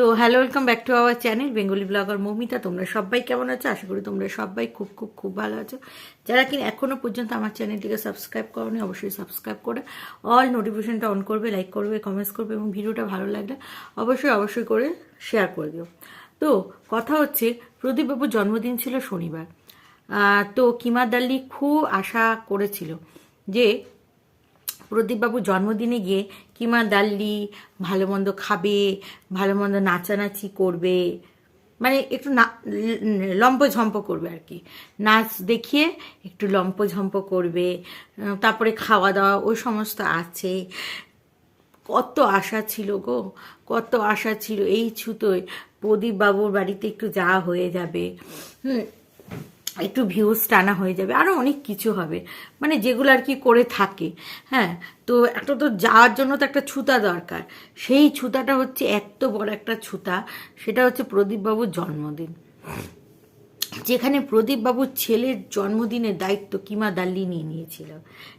তো hello welcome back to our channel Bengali blogger Moumita তোমরা সবাই কেমন আছো? আশা করি তোমরা সবাই খুব খুব খুব ভালো আছো। যারা কিনা এখনও পর্যন্ত আমার চ্যানেলটিকে সাবস্ক্রাইব করোনি, অবশ্যই সাবস্ক্রাইব করে। অল নোটিফিকেশনটা অন করবে লাইক করবে কমেন্টস করবে এবং ভিডিওটা ভালো লাগলে অবশ্যই অবশ্যই করে শেয়ার করে দিও। তো কথা হচ্ছে প্রদীপবাবুর জন্মদিন ছিল শনিবার। তো কিমা দাল্লি খুব আশা করেছিল যে প্রদীপবাবু জন্মদিনে গিয়ে কিমা দাল্লি ভালো মন্দ খাবে ভালো মন্দ নাচানাচি করবে মানে একটু না, লম্পঝম্প করবে আর কি। নাচ দেখিয়ে একটু লম্পঝম্প করবে তারপরে খাওয়া দাওয়া ওই সমস্ত আছে। কত আশা ছিল গো, কত আশা ছিল। এই ছুতোয় প্রদীপবাবুর বাড়িতে একটু যাওয়া হয়ে যাবে। হুম একটু ভিউজ টানা হয়ে যাবে আরও অনেক কিছু হবে। মানে যেগুলো আর কি করে থাকে হ্যাঁ? তো একটা তো যাওয়ার জন্য তো একটা ছুতা দরকার। সেই ছুতাটা হচ্ছে এত বড় একটা ছুতা, সেটা হচ্ছে প্রদীপবাবুর জন্মদিন। যেখানে প্রদীপবাবুর ছেলের জন্মদিনের দায়িত্ব কিমা দাল্লি নিয়ে নিয়েছিল।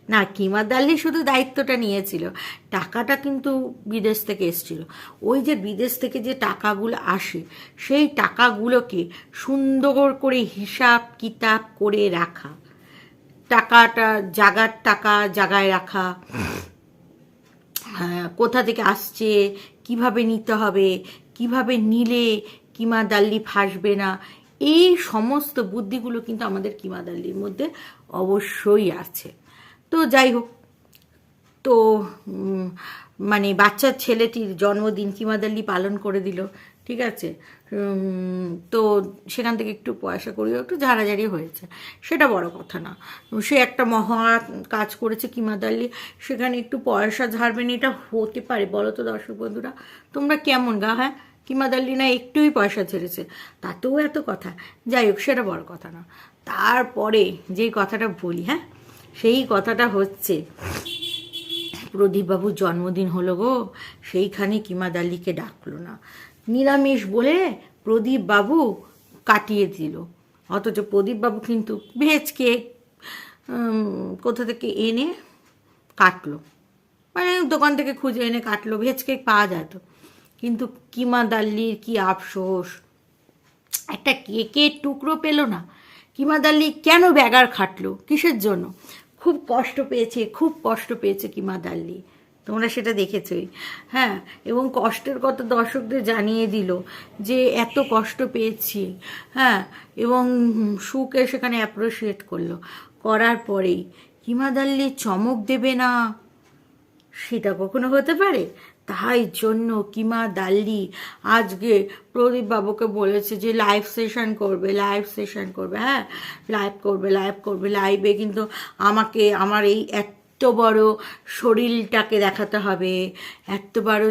না কিমা দাল্লি শুধু দায়িত্বটা নিয়েছিল টাকাটা কিন্তু বিদেশ থেকে এসছিল। ওই যে বিদেশ থেকে যে টাকাগুলো আসে সেই টাকাগুলোকে সুন্দর করে হিসাব কিতাব করে রাখা। টাকাটা জাগার টাকা জাগায় রাখা। হ্যাঁ, কোথা থেকে আসছে কীভাবে নিতে হবে কীভাবে নিলে কিমা দাল্লি ফাঁসবে না এই সমস্ত বুদ্ধিগুলো কিন্তু আমাদের কিমা দাল্লির মধ্যে অবশ্যই আছে। তো যাই হোক, তো মানে বাচ্চার ছেলেটির জন্মদিন কিমাদাল্লি পালন করে দিল, ঠিক আছে? তো সেখান থেকে একটু পয়সা করিও, একটু ঝাড়াঝাড়ি হয়েছে। সেটা বড় কথা না। সে একটা মহা কাজ করেছে কিমাদাল্লি সেখানে একটু পয়সা ঝাড়বেন এটা হতে পারে। বলো তো দর্শক বন্ধুরা, তোমরা কেমন গা হ্যাঁ? কিমাদাল্লি না একটুই পয়সা ছেড়েছে। তাতেও এত কথা। যাই হোক, সেটা বড় কথা না। তারপরে যেই কথাটা বলি হ্যাঁ সেই কথাটা হচ্ছে, প্রদীপবাবুর জন্মদিন হলো গো, সেইখানে কিমা দাল্লিকে ডাকলো না। নিরামিষ বলে প্রদীপ বাবু কাটিয়ে দিল। অথচ প্রদীপবাবু কিন্তু ভেজ কেক কোথা থেকে এনে কাটলো। মানে দোকান থেকে খুঁজে এনে কাটলো ভেজ কেক পাওয়া যেত কিন্তু কিমা দাল্লির কি আফসোস? একটা কেকের টুকরো পেল না। কিমা দাল্লি কেন ব্যাগার খাটলো? কিসের জন্য? খুব কষ্ট পেয়েছে, খুব কষ্ট পেয়েছে কিমা দাল্লি তোমরা সেটা দেখেছই। হ্যাঁ এবং কষ্টের কথা দর্শকদের জানিয়ে দিল যে এত কষ্ট পেয়েছি। হ্যাঁ এবং সুকে সেখানে অ্যাপ্রিসিয়েট করল। করার পরেই হিমা দাল্লি চমক দেবে না? সেটা কখনো হতে পারে? তাই জন্য কিমা দাল্লি আজকে প্রদীপ বাবুকে বলেছে যে লাইভ সেশন করবে লাইভ সেশন করবে হ্যাঁ? লাইভ করবে লাইভ করবে লাইভে কিন্তু আমাকে, আমার এই এত বড় শরীরটাকে দেখাতে হবে। এত বড়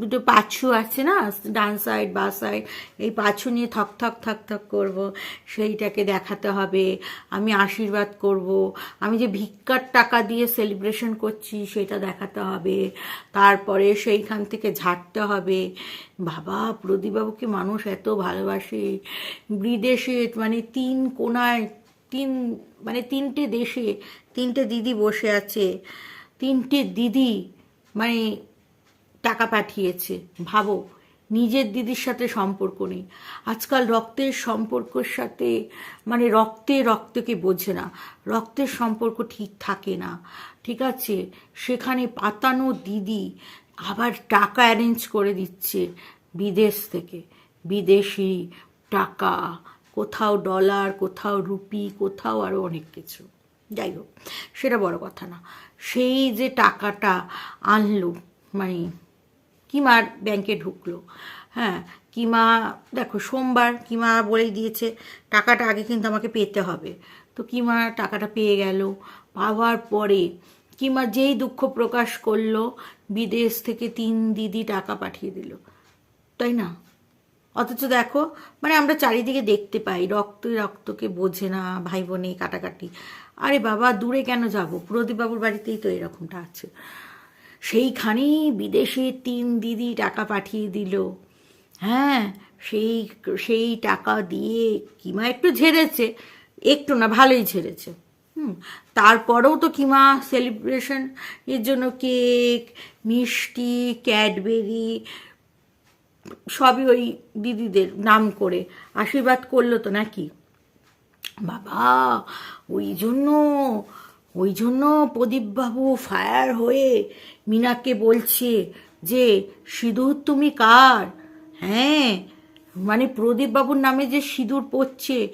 দুটো পাছু আছে না, ডান সাইড বা সাইড এই পাছু নিয়ে থক থক থক থক করব, সেইটাকে দেখাতে হবে, আমি আশীর্বাদ করব, আমি যে ভিক্ষার টাকা দিয়ে সেলিব্রেশন করছি সেটা দেখাতে হবে, তারপরে সেইখান থেকে ঝাড়তে হবে। বাবা, প্রদীপবাবুকে মানুষ এত ভালোবাসে, বিদেশে মানে তিন কোনায়, তিন মানে তিনটে দেশে, তিনটে দিদি বসে আছে, তিনটে দিদি মানে পাঠিয়েছে। ভাবো, নিজের দিদির সাথে সম্পর্ক নেই। আজকাল রক্তের সম্পর্কের সাথে মানে রক্তে রক্তকে বোঝে না। রক্তের সম্পর্ক ঠিক থাকে না। ঠিক আছে? সেখানে পাতানো দিদি আবার টাকা অ্যারেঞ্জ করে দিচ্ছে বিদেশ থেকে। বিদেশি টাকা, কোথাও ডলার কোথাও রুপি কোথাও আরও অনেক কিছু। যাই হোক, সেটা বড় কথা না। সেই যে টাকাটা আনলো মানে কিমার ব্যাংকে ঢুকলো। হ্যাঁ কিমা, দেখো সোমবার কিমা বলেই দিয়েছে, টাকাটা আগে কিন্তু আমাকে পেতে হবে। তো কিমা টাকাটা পেয়ে গেল। পাওয়ার পরে কিমা যেই দুঃখ প্রকাশ করল, বিদেশ থেকে তিন দিদি টাকা পাঠিয়ে দিল। তাই না? অথচ দেখো মানে আমরা চারিদিকে দেখতে পাই, রক্ত রক্তকে বোঝে না, ভাই বোনে কাটাকাটি। আরে বাবা, দূরে কেন যাব? প্রদীপবাবুর বাড়িতেই তো এরকমটা আছে। সেইখানেই বিদেশে তিন দিদি টাকা পাঠিয়ে দিল। হ্যাঁ সেই সেই টাকা দিয়ে কিমা একটু ঝেড়েছে, একটু না, ভালোই ঝেড়েছে। হুম, তারপরেও তো কিমা সেলিব্রেশন এর জন্য কেক মিষ্টি ক্যাডবেরি সবই ওই দিদিদের নাম করে আশীর্বাদ করল তো নাকি? বাবা, ওই জন্য ওই জন্য প্রদীপবাবু ফায়ার হয়ে মিনাকে বলছে যে, সিঁদুর তুমি কার? হ্যাঁ মানে প্রদীপবাবুর নামে যে সিঁদুর পড়ছে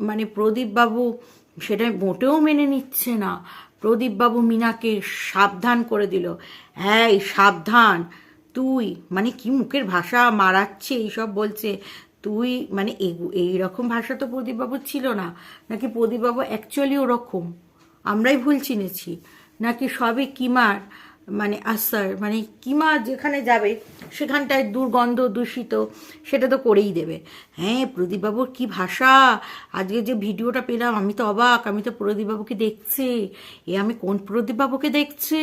মানে প্রদীপবাবু সেটা মোটেও মেনে নিচ্ছে না। প্রদীপবাবু মিনাকে সাবধান করে দিল। হ্যাঁ সাবধান। তুই মানে কি মুখের ভাষা মারাচ্ছে এইসব বলছে? তুই মানে এই- রকম ভাষা তো প্রদীপবাবুর ছিল না। নাকি প্রদীপবাবু অ্যাকচুয়ালি ওরকম? আমরাই ভুল চিনেছি। নাকি সবই কিমার মানে আসার মানে কিমা যেখানে যাবে, সেখানটায় দুর্গন্ধ দূষিত, সেটা তো করেই দেবে। হ্যাঁ প্রদীপবাবুর কি ভাষা? আজকে যে ভিডিওটা পেলাম, আমি তো অবাক, আমি তো প্রদীপবাবুকে দেখছি। এ আমি কোন প্রদীপবাবুকে দেখছি?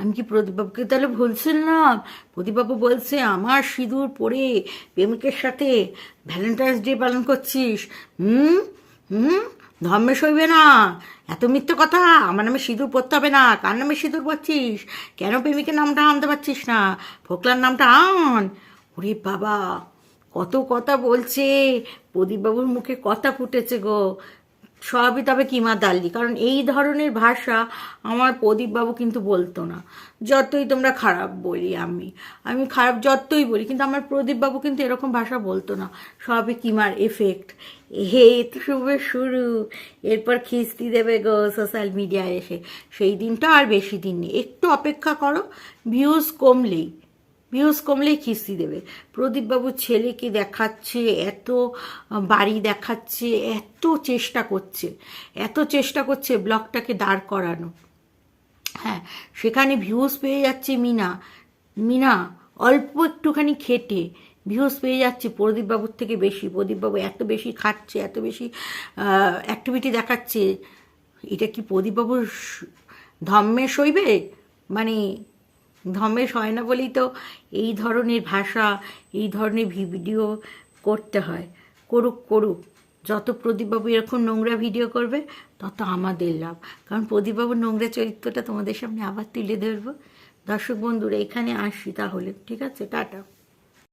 আমি কি প্রদীপবাবুকে তাহলে ভুলছিলাম? প্রদীপবাবু বলছে, আমার সিঁদুর পরে প্রেমিকের সাথে ভ্যালেন্টাইন্স ডে পালন করছিস। হুম? হুম? ধর্মে সইবে না। এত মিথ্যে কথা, আমার নামে সিঁদুর পরতে হবে না। কার নামে সিঁদুর পরছিস? কেন প্রেমিকের নামটা আনতে পারছিস না? ফোকলার নামটা আন। ওরে বাবা, কত কথা বলছে। প্রদীপবাবুর মুখে কথা ফুটেছে গো। সবই তবে কিমা দাল্লি। কারণ এই ধরনের ভাষা আমার প্রদীপবাবু কিন্তু বলতো না। যতই তোমরা খারাপ বলি আমি। আমি খারাপ যতই বলি, কিন্তু আমার প্রদীপবাবু কিন্তু এরকম ভাষা বলতো না। সবই কিমার এফেক্ট হে, শুভ শুরু। এরপর খিস্তি দেবে গো সোশ্যাল মিডিয়ায় এসে। সেই দিনটা আর বেশি দিন নেই। একটু অপেক্ষা করো ভিউজ কমলেই। ভিউজ কমলেই খিস্তি দেবে। প্রদীপবাবু ছেলেকে দেখাচ্ছে, এত বাড়ি দেখাচ্ছে, এত চেষ্টা করছে, এত চেষ্টা করছে ব্লগটাকে দাঁড় করানো। হ্যাঁ সেখানে ভিউজ পেয়ে যাচ্ছে মিনা। মিনা, অল্প একটুখানি খেটে ভিউজ পেয়ে যাচ্ছে প্রদীপবাবুর থেকে বেশি। প্রদীপবাবু এত বেশি খাচ্ছে এত বেশি অ্যাক্টিভিটি দেখাচ্ছে। এটা কি প্রদীপবাবুর ধর্মে সইবে মানে ধর্মে হয় না বলেই তো এই ধরনের ভাষা, এই ধরনের ভিডিও করতে হয়। করুক করুক। যত প্রদীপবাবু এরকম নোংরা ভিডিও করবে, তত আমাদের লাভ। কারণ প্রদীপবাবুর নোংরা চরিত্রটা তোমাদের সামনে আবার তুলে ধরবো। দর্শক বন্ধুরা, এখানে আসি তাহলে। ঠিক আছে? টাটা।